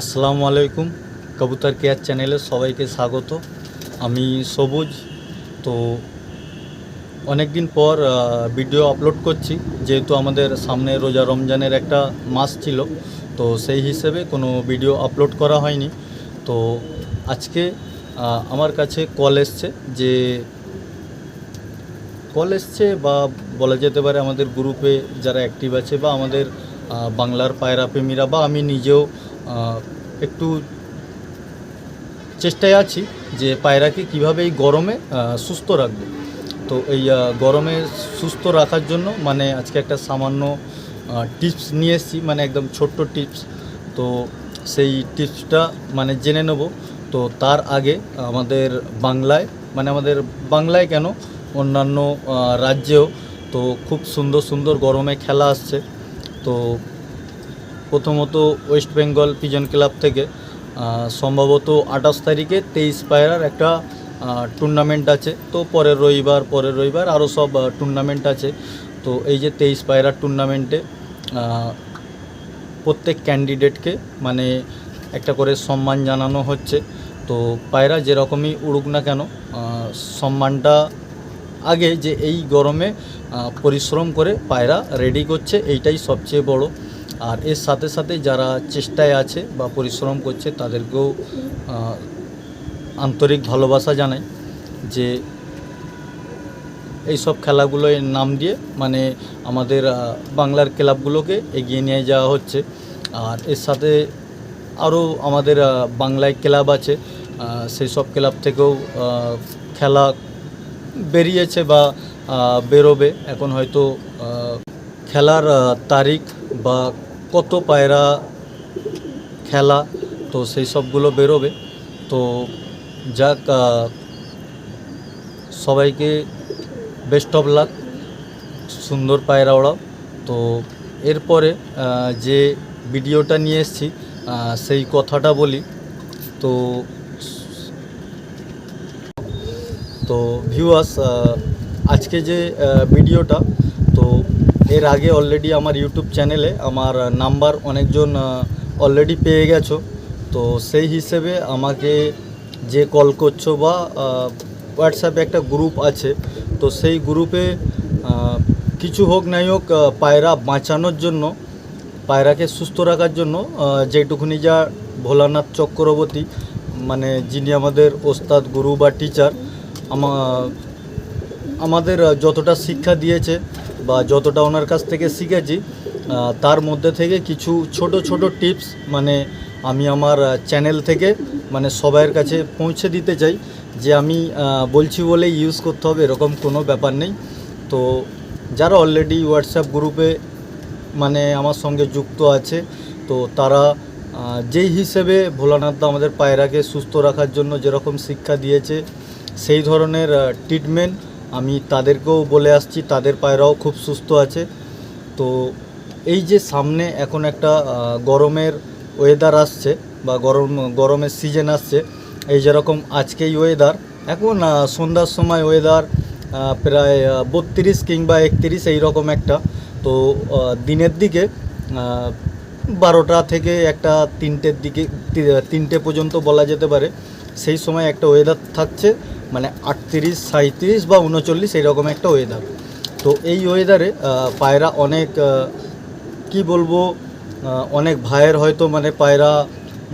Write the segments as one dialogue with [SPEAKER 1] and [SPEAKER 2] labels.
[SPEAKER 1] আসসালামু আলাইকুম। কবুতর কেয়ার চ্যানেলে সবাইকে স্বাগত। আমি সবুজ। তো অনেক দিন পর ভিডিও আপলোড করছি। যেহেতু আমাদের সামনে রোজা রমজানের একটা মাস ছিল, তো সেই হিসেবে কোনো ভিডিও আপলোড করা হয়নি। তো আজকে আমার কাছে কল এসছে যে, কল এসছে বা বলা যেতে পারে আমাদের গ্রুপে যারা অ্যাক্টিভ আছে বা আমাদের বাংলার পায়রা প্রেমীরা বা আমি নিজেও একটু চেষ্টায় আছি যে পায়রাকে কীভাবে এই গরমে সুস্থ রাখব। তো এই গরমে সুস্থ রাখার জন্য মানে আজকে একটা সামান্য টিপস নিয়ে এসেছি মানে একদম ছোট্ট টিপস। তো সেই টিপসটা মানে জেনে নেব। তো তার আগে আমাদের বাংলায় মানে আমাদের বাংলায় কেন অন্যান্য রাজ্যেও তো খুব সুন্দর সুন্দর গরমে খেলা আসছে। তো প্রথমত ওয়েস্ট বেঙ্গল পিজন ক্লাব থেকে সম্ভবত আঠাশ তারিখে তেইশ পায়রার একটা টুর্নামেন্ট আছে। তো পরের রবিবার পরের রবিবার আরও সব টুর্নামেন্ট আছে। তো এই যে তেইশ পায়রার টুর্নামেন্টে প্রত্যেক ক্যান্ডিডেটকে মানে একটা করে সম্মান জানানো হচ্ছে। তো পায়রা যেরকমই উড়ুক না কেন সম্মানটা আগে যে এই গরমে পরিশ্রম করে পায়রা রেডি করছে, এইটাই সবচেয়ে বড়। আর এর সাথে সাথে যারা চেষ্টায় আছে বা পরিশ্রম করছে, তাদেরকেও আন্তরিক ভালোবাসা জানাই যে এই সব খেলাগুলোয় নাম দিয়ে মানে আমাদের বাংলার ক্লাবগুলোকে এগিয়ে নিয়ে যাওয়া হচ্ছে। আর এর সাথে আরও আমাদের বাংলায় ক্লাব আছে সেই সব ক্লাব থেকেও খেলা বেরিয়েছে বা বেরোবে। এখন হয়তো খেলার তারিখ বা কত পায়রা খেলা, তো সেই সবগুলো বেরোবে। তো যাক সবাইকে বেস্ট অফ লাক সুন্দর পায়রা ওড়াও। তো এরপরে যে ভিডিওটা নিয়ে এসেছি সেই কথাটা বলি। তো তো ভিউয়ার্স আজকে যে ভিডিওটা, তো এর আগে অলরেডি আমার ইউটিউব চ্যানেলে আমার নাম্বার অনেকজন অলরেডি পেয়ে গেছো। তো সেই হিসেবে আমাকে যে কল করছ বা হোয়াটসঅ্যাপে একটা গ্রুপ আছে, তো সেই গ্রুপে কিছু হোক নাই হোক পায়রা বাঁচানোর জন্য, পায়রাকে সুস্থ রাখার জন্য যেটুকুনি যা ভোলানাথ চক্রবর্তী মানে যিনি আমাদের ওস্তাদ, গুরু বা টিচার আমাদের যতটা শিক্ষা দিয়েছে বা যতটা ওনার কাছ থেকে শিখেছি তার মধ্যে থেকে কিছু ছোট ছোট টিপস মানে আমি আমার চ্যানেল থেকে মানে সবাইয়ের কাছে পৌঁছে দিতে চাই যে আমি বলছি বলে ইউজ করতে হবে, এরকম কোনো ব্যাপার নেই। তো যারা অলরেডি হোয়াটসঅ্যাপ গ্রুপে মানে আমার সঙ্গে যুক্ত আছে, তো তারা যেই হিসেবে ভোলানাথ আমাদের পায়রাকে সুস্থ রাখার জন্য যেরকম শিক্ষা দিয়েছে, সেই ধরনের ট্রিটমেন্ট আমি তাদেরকেও বলে আসছি, তাদের পায়রাও খুব সুস্থ আছে। তো এই যে সামনে এখন একটা গরমের ওয়েদার আসছে বা গরম, গরমের সিজন আসছে, এই যেরকম আজকেই ওয়েদার এখন সন্ধ্যার সময় ওয়েদার প্রায় বত্রিশ কিংবা একত্রিশ এইরকম একটা। তো দিনের দিকে বারোটা থেকে একটা তিনটের দিকে, তিনটে পর্যন্ত বলা যেতে পারে। সেই সময় একটা ওয়েদার থাকছে। মানে আটত্রিশ সাঁত্রিশ বা উনচল্লিশ এইরকম একটা ওয়েদার তো এই ওয়েদারে পায়রা অনেক কি বলব অনেক ভাইয়ের হয়তো মানে পায়রা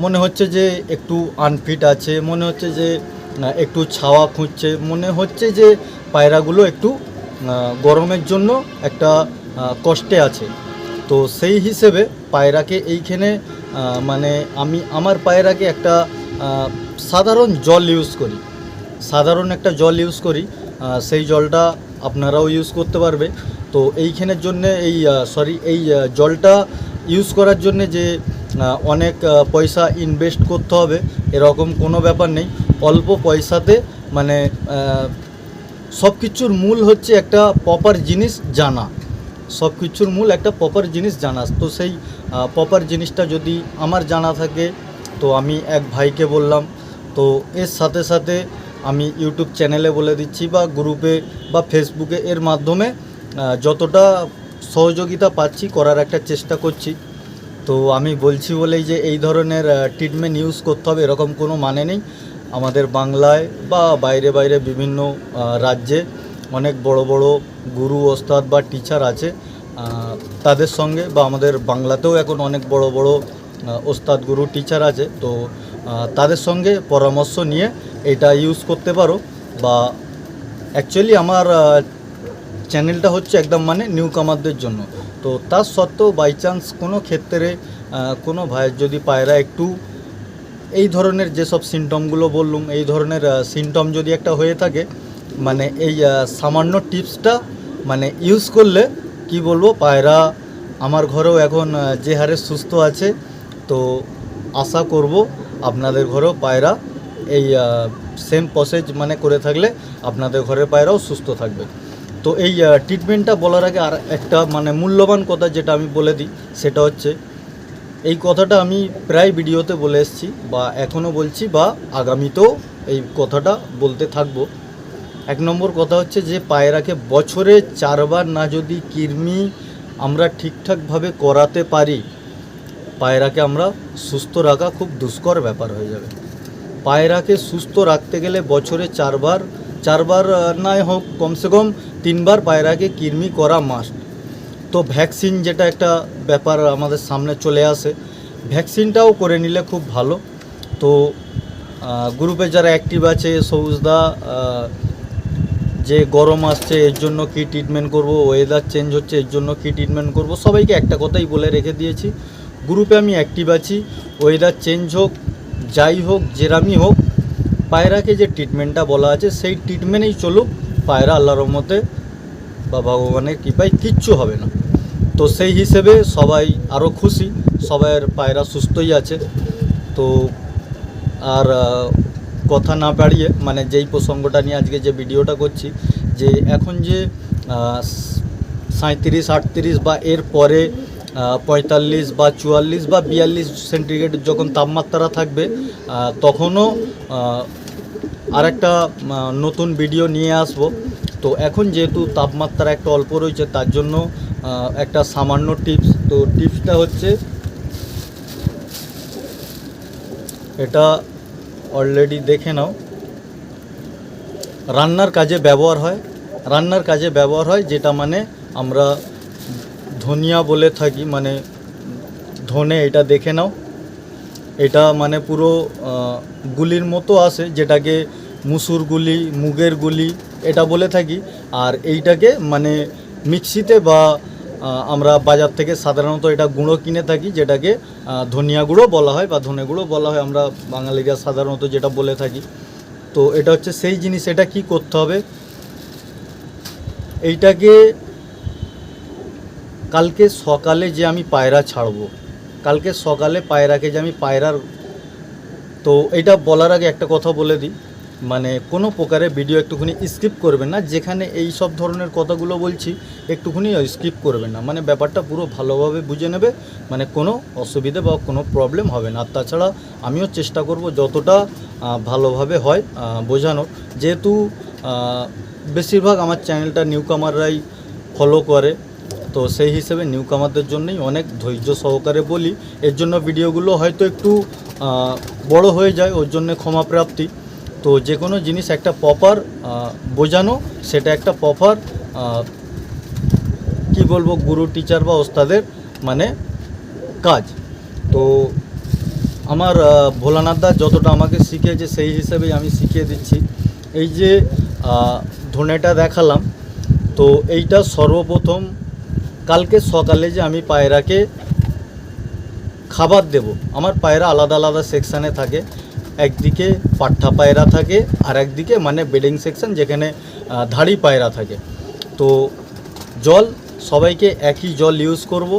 [SPEAKER 1] মনে হচ্ছে যে একটু আনফিট আছে, মনে হচ্ছে যে একটু ছাওয়া খুঁজছে, মনে হচ্ছে যে পায়রাগুলো একটু গরমের জন্য একটা কষ্টে আছে। তো সেই হিসেবে পায়রাকে এইখানে মানে আমি, আমার পায়রাকে একটা সাধারণ জল ইউজ করি। সাধারণ একটা জল ইউজ করি সেই জলটা আপনারাও ইউজ করতে পারবে। তো এইখানের জন্য এই সরি এই জলটা ইউজ করার জন্য যে অনেক পয়সা ইনভেস্ট করতে হবে, এরকম কোনো ব্যাপার নেই। অল্প পয়সাতে মানে সব কিছুর মূল হচ্ছে একটা প্রপার জিনিস জানা। সব কিছুর মূল একটা প্রপার জিনিস জানা। তো সেই প্রপার জিনিসটা যদি আমার জানা থাকে, তো আমি এক ভাইকে বললাম। তো এর সাথে সাথে আমি ইউটিউব চ্যানেলে বলে দিচ্ছি বা গ্রুপে বা ফেসবুকে এর মাধ্যমে যতটা সহযোগিতা পাচ্ছি করার একটা চেষ্টা করছি। তো আমি বলছি বলেই যে এই ধরনের ট্রিটমেন্ট ইউজ করতে হবে, এরকম কোনো মানে নেই। আমাদের বাংলায় বা বাইরে বাইরে বিভিন্ন রাজ্যে অনেক বড় বড় গুরু, ওস্তাদ বা টিচার আছে তাদের সঙ্গে বা আমাদের বাংলাতেও এখন অনেক বড় বড় ওস্তাদ, গুরু টিচার আছে। তো তাদের সঙ্গে পরামর্শ নিয়ে এটা ইউজ করতে পারো বা অ্যাকচুয়ালি আমার চ্যানেলটা হচ্ছে একদম মানে নিউ কামারদের জন্য। তো তার সত্ত্বেও বাই চান্স কোনো ক্ষেত্রে কোনো ভাইয়ের যদি পায়রা একটু এই ধরনের যেসব সিমটমগুলো বললুম, এই ধরনের সিমটম যদি একটা হয়ে থাকে মানে এই সামান্য টিপসটা মানে ইউজ করলে কি বলব, পায়রা আমার ঘরেও এখন যে হারে সুস্থ আছে, তো আশা করব আপনাদের ঘরেও পায়রা এই সেম প্রসেস মানে করে থাকলে আপনাদের ঘরের পায়রাও সুস্থ থাকবে। তো এই ট্রিটমেন্টটা বলার আগে আর একটা মানে মূল্যবান কথা যেটা আমি বলে দিই, সেটা হচ্ছে এই কথাটা আমি প্রায় ভিডিওতে বলে এসেছি বা এখনও বলছি বা আগামীতেও এই কথাটা বলতে থাকব। এক নম্বর কথা হচ্ছে যে পায়রাকে বছরে চারবার না যদি কৃমি আমরা ঠিকঠাকভাবে করাতে পারি, পায়রাকে আমরা সুস্থ রাখা খুব দুষ্কর ব্যাপার হয়ে যাবে। পায়রাকে সুস্থ রাখতে গেলে বছরে চারবার চারবার নয় হোক কমসে কম তিনবার পায়রাকে কৃমি করা মাস্ট তো ভ্যাকসিন যেটা একটা ব্যাপার আমাদের সামনে চলে আসে ভ্যাকসিনটাও করে নিলে খুব ভালো। তো গ্রুপে যারা অ্যাক্টিভ আছে আহ, যে গরম আসছে এর জন্য কি ট্রিটমেন্ট করব ওয়েদার চেঞ্জ হচ্ছে এর জন্য কি ট্রিটমেন্ট করব সবাইকে একটা কথাই বলে রেখে দিয়েছি। গ্রুপে আমি অ্যাক্টিভ আছি ওয়েদার চেঞ্জ হোক যাই হোক, যেরামই হোক, পায়রাকে যে ট্রিটমেন্টটা বলা আছে, সেই ট্রিটমেন্টেই চলুক, পায়রা আল্লাহর মতে বা ভগবানের কৃপায় কিচ্ছু হবে না। তো সেই হিসেবে সবাই আরও খুশি, সবাইয়ের পায়রা সুস্থই আছে। তো আর কথা না বাড়িয়ে মানে যেই প্রসঙ্গটা নিয়ে আজকে যে ভিডিওটা করছি, যে এখন যে সাঁত্রিশ আটত্রিশ বা এর পরে পঁয়তাল্লিশ বা চুয়াল্লিশ বা বিয়াল্লিশ সেন্টিগ্রেড যখন তাপমাত্রা থাকবে তখনও আহ, আর একটা নতুন ভিডিও নিয়ে আসব। তো এখন যেহেতু তাপমাত্রা একটা অল্প রয়েছে তার জন্য একটা সামান্য টিপস। তো টিপসটা হচ্ছে এটা অলরেডি দেখে নাও। রান্নার কাজে ব্যবহার হয় রান্নার কাজে ব্যবহার হয় যেটা মানে আমরা ধনিয়া বলে থাকি মানে ধনে এটা দেখে নাও। এটা মানে পুরো গুলির মতো আসে যেটাকে মুসুর গুলি, মুগের গুলি, এটা বলে থাকি। আর এইটাকে মানে মিক্সিতে বা আমরা বাজার থেকে সাধারণত এটা গুঁড়ো কিনে থাকি, যেটাকে ধনিয়া গুঁড়ো বলা হয় বা ধনে গুঁড়ো বলা হয়, আমরা বাঙালিরা সাধারণত যেটা বলে থাকি। তো এটা হচ্ছে সেই জিনিস, এটা কি করতে হবে? এইটাকে কালকে সকালে যে আমি পায়রা ছাড়বো, কালকে সকালে পায়রাকে যে আমি পায়রার, তো এটা বলার আগে একটা কথা বলে দিই মানে কোনো প্রকারে ভিডিও একটুখানি স্কিপ করবেন না, যেখানে এই সব ধরনের কথাগুলো বলছি একটুখানি স্কিপ করবেন না মানে ব্যাপারটা পুরো ভালোভাবে বুঝে নেবে মানে কোনো অসুবিধে বা কোনো প্রবলেম হবে না। আর তাছাড়া আমিও চেষ্টা করব যতটা ভালোভাবে হয় বোঝানোর। যেহেতু বেশিরভাগ আমার চ্যানেলটা নিউ কামাররাই ফলো করে তো সেই হিসেবে নিউ কামারদের জন্যই অনেক ধৈর্য সহকারে বলি। এর জন্য ভিডিওগুলো হয়তো একটু বড় হয়ে যায়, ওর জন্য ক্ষমাপ্রাপ্তি তো যে কোনো জিনিস একটা প্রপার বোঝানো, সেটা একটা প্রপার কি বলব গুরু টিচার বা ওস্তাদের মানে কাজ। তো আমার ভোলানাথ যতটা আমাকে শিখিয়েছে, সেই হিসেবেই আমি শিখিয়ে দিচ্ছি। এই যে ধনেটা দেখালাম, তো এইটা সর্বপ্রথম কালকে সকালে যে আমি পায়রাকে খাবার দেব, আমার পায়রা আলাদা আলাদা সেকশানে থাকে। একদিকে পাঠা পায়রা থাকে, আর একদিকে মানে বেডিং সেকশন যেখানে ধাড়ি পায়রা থাকে। তো জল, সবাইকে একই জল ইউজ করব।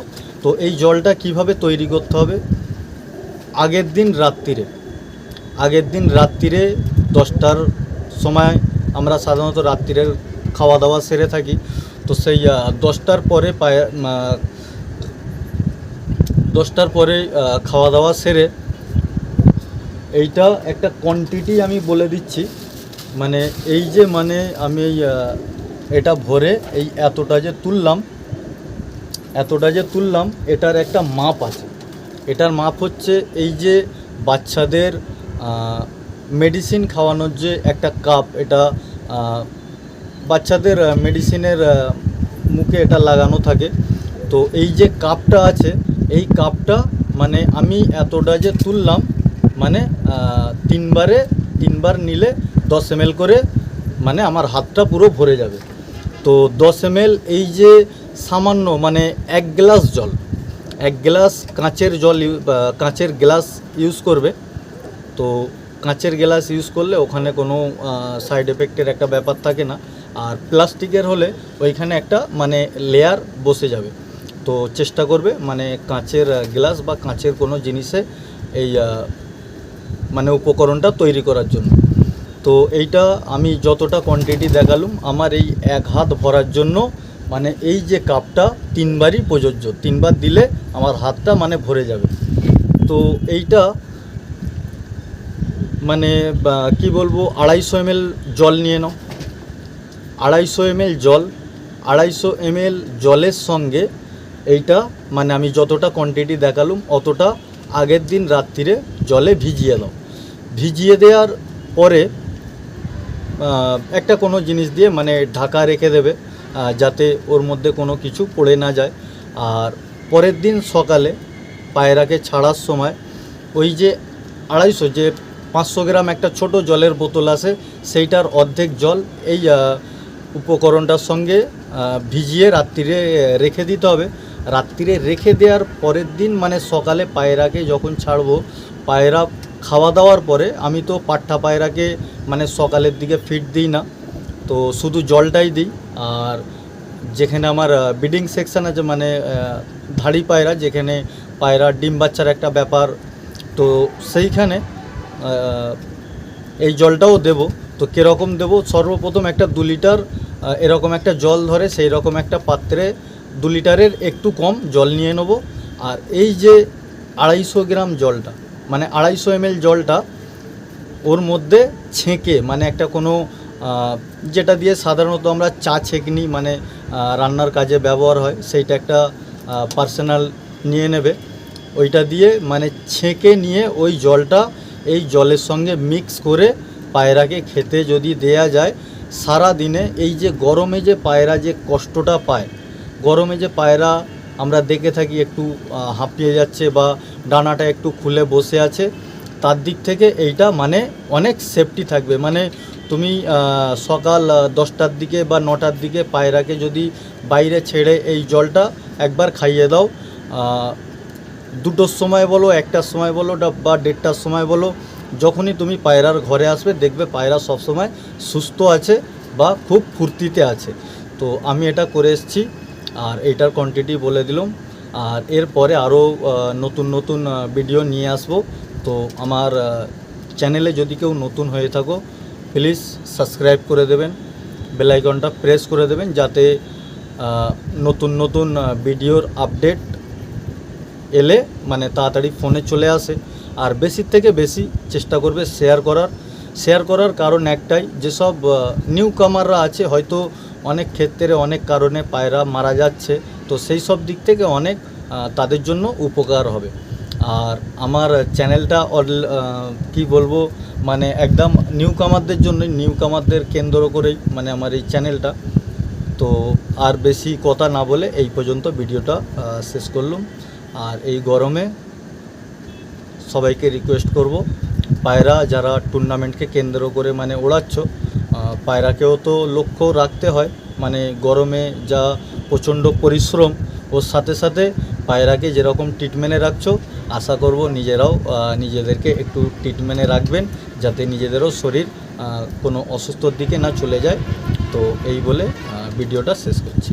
[SPEAKER 1] তো এই জলটা কীভাবে তৈরি করতে হবে? আগের দিন রাত্রিরে। আগের দিন রাত্রিরে দশটার সময় আমরা সাধারণত রাত্রিরের খাওয়া দাওয়া সেরে থাকি। তো সেই দশটার পরে পায়ে দশটার পরে খাওয়া দাওয়া সেরে এইটা একটা কোয়ান্টিটি আমি বলে দিচ্ছি। মানে এই যে মানে আমি এটা ভরে এই এতটা যে তুললাম, এতটা যে তুললাম, এটার একটা মাপ আছে। এটার মাপ হচ্ছে এই যে বাচ্চাদের মেডিসিন খাওয়ানোর যে একটা কাপ এটা বাচ্চাদের মেডিসিনের মুখে এটা লাগানো থাকে। তো এই যে কাপটা আছে, এই কাপটা মানে আমি এতটা যে তুললাম মানে তিনবারে, তিনবার নিলে দশ এম করে মানে আমার হাতটা পুরো ভরে যাবে। তো দশ এম এই যে সামান্য মানে এক গ্লাস জল, এক গ্লাস কাঁচের জল কাঁচের গ্লাস ইউজ করবে। তো কাঁচের গ্লাস ইউজ করলে ওখানে কোনো সাইড এফেক্টের একটা ব্যাপার থাকে না। আর প্লাস্টিকের হলে ওইখানে একটা মানে লেয়ার বসে যাবে। তো চেষ্টা করবে মানে কাঁচের গ্লাস বা কাঁচের কোনো জিনিসে এই মানে উপকরণটা তৈরি করার জন্য। তো এইটা আমি যতটা কোয়ান্টিটি দেখালুম, আমার এই এক হাত ভরার জন্য মানে এই যে কাপটা তিনবারই প্রযোজ্য। তিনবার দিলে আমার হাতটা মানে ভরে যাবে। তো এইটা মানে কি বলব, আড়াইশো এমএল জল নিয়ে নাও। আড়াইশো এমএল জল, আড়াইশো এমএল জলের সঙ্গে এইটা মানে আমি যতটা কোয়ান্টিটি দেখালুম, অতটা আগের দিন রাত্রিরে জলে ভিজিয়ে দাও ভিজিয়ে দেওয়ার পরে একটা কোনো জিনিস দিয়ে মানে ঢাকা রেখে দেবে যাতে ওর মধ্যে কোনো কিছু পড়ে না যায়। আর পরের দিন সকালে পায়রাকে ছাড়ার সময় ওই যে আড়াইশো, যে পাঁচশো গ্রাম একটা ছোট জলের বোতল আছে, সেইটার অর্ধেক জল, এই উপকরণটার সঙ্গে ভিজিয়ে রাত্রিরে রেখে দিতে হবে। রাত্রিরে রেখে দেওয়ার পরের দিন মানে সকালে পায়রাকে যখন ছাড়বো, পায়রা খাওয়া দাওয়ার পরে আমি তো পাট্টা পায়রাকে মানে সকালের দিকে ফিড দিই না। তো শুধু জলটাই দিই। আর যেখানে আমার বিডিং সেকশন আছে মানে ধাড়ি পায়রা, যেখানে পায়রা ডিম বাচ্চার একটা ব্যাপার, তো সেইখানে এই জলটাও দেব। তো কীরকম দেব? সর্বপ্রথম একটা দু লিটার এরকম একটা জল ধরে সেই রকম একটা পাত্রে দু লিটারের একটু কম জল নিয়ে নেব। আর এই যে আড়াইশো গ্রাম জলটা মানে আড়াইশো এমএল জলটা, ওর মধ্যে ছেঁকে মানে একটা কোনো যেটা দিয়ে সাধারণত আমরা চা ছেঁকনি মানে রান্নার কাজে ব্যবহার হয়, সেইটা একটা পার্সোনাল নিয়ে নেবে। ওইটা দিয়ে মানে ছেঁকে নিয়ে ওই জলটা এই জলের সঙ্গে মিক্স করে পায়রাকে খেতে যদি দেয়া যায়, সারা দিনে এই যে গরমে যে পায়রা যে কষ্টটা পায়, গরমে যে পায়রা আমরা দেখে থাকি একটু হাঁপিয়ে যাচ্ছে বা ডানাটা একটু খুলে বসে আছে, তার দিক থেকে এইটা মানে অনেক সেফটি থাকবে। মানে তুমি সকাল দশটার দিকে বা নটার দিকে পায়রাকে যদি বাইরে ছেড়ে এই জলটা একবার খাইয়ে দাও দুটোর সময় বলো, একটার সময় বলো বা দেড়টার সময় বলো যখনই তুমি পায়রার ঘরে আসবে, দেখবে পায়রা সবসময় সুস্থ আছে বা খুব ফুর্তিতে আছে। তো আমি এটা করে এসেছি, আর এটার কোয়ান্টিটি বলে দিলাম। আর এরপরে আরও নতুন নতুন ভিডিও নিয়ে আসব। তো আমার চ্যানেলে যদি কেউ নতুন হয়ে থাকো প্লিজ সাবস্ক্রাইব করে দেবেন বেল আইকনটা প্রেস করে দেবেন, যাতে নতুন নতুন ভিডিওর আপডেট এলে মানে তাড়াতাড়ি ফোনে চলে আসে। আর বেশির থেকে বেশি চেষ্টা করবে শেয়ার করার। শেয়ার করার কারণ একটাই, যেসব নিউ কামাররা আছে, হয়তো অনেক ক্ষেত্রে, অনেক কারণে পায়রা মারা যাচ্ছে। তো সেই সব দিক থেকে অনেক তাদের জন্য উপকার হবে। আর আমার চ্যানেলটা কি বলব মানে একদম নিউ কামারদের জন্য নিউ কামারদের কেন্দ্র করেই মানে আমার এই চ্যানেলটা তো আর বেশি কথা না বলে এই পর্যন্ত ভিডিওটা শেষ করলাম। আর এই গরমে সবাইকে রিকোয়েস্ট করব। পায়রা, যারা টুর্নামেন্টকে কেন্দ্র করে মানে ওড়াচ্ছ পায়রাকেও তো লক্ষ্য রাখতে হয়। মানে গরমে যা প্রচণ্ড পরিশ্রম, ওর সাথে সাথে পায়রাকে যেরকম ট্রিটমেন্টে রাখছো, আশা করব নিজেরাও নিজেদেরকে একটু ট্রিটমেন্টে রাখবেন, যাতে নিজেদেরও শরীর কোনো অসুস্থর দিকে না চলে যায়। তো এই বলে ভিডিওটা শেষ করছি।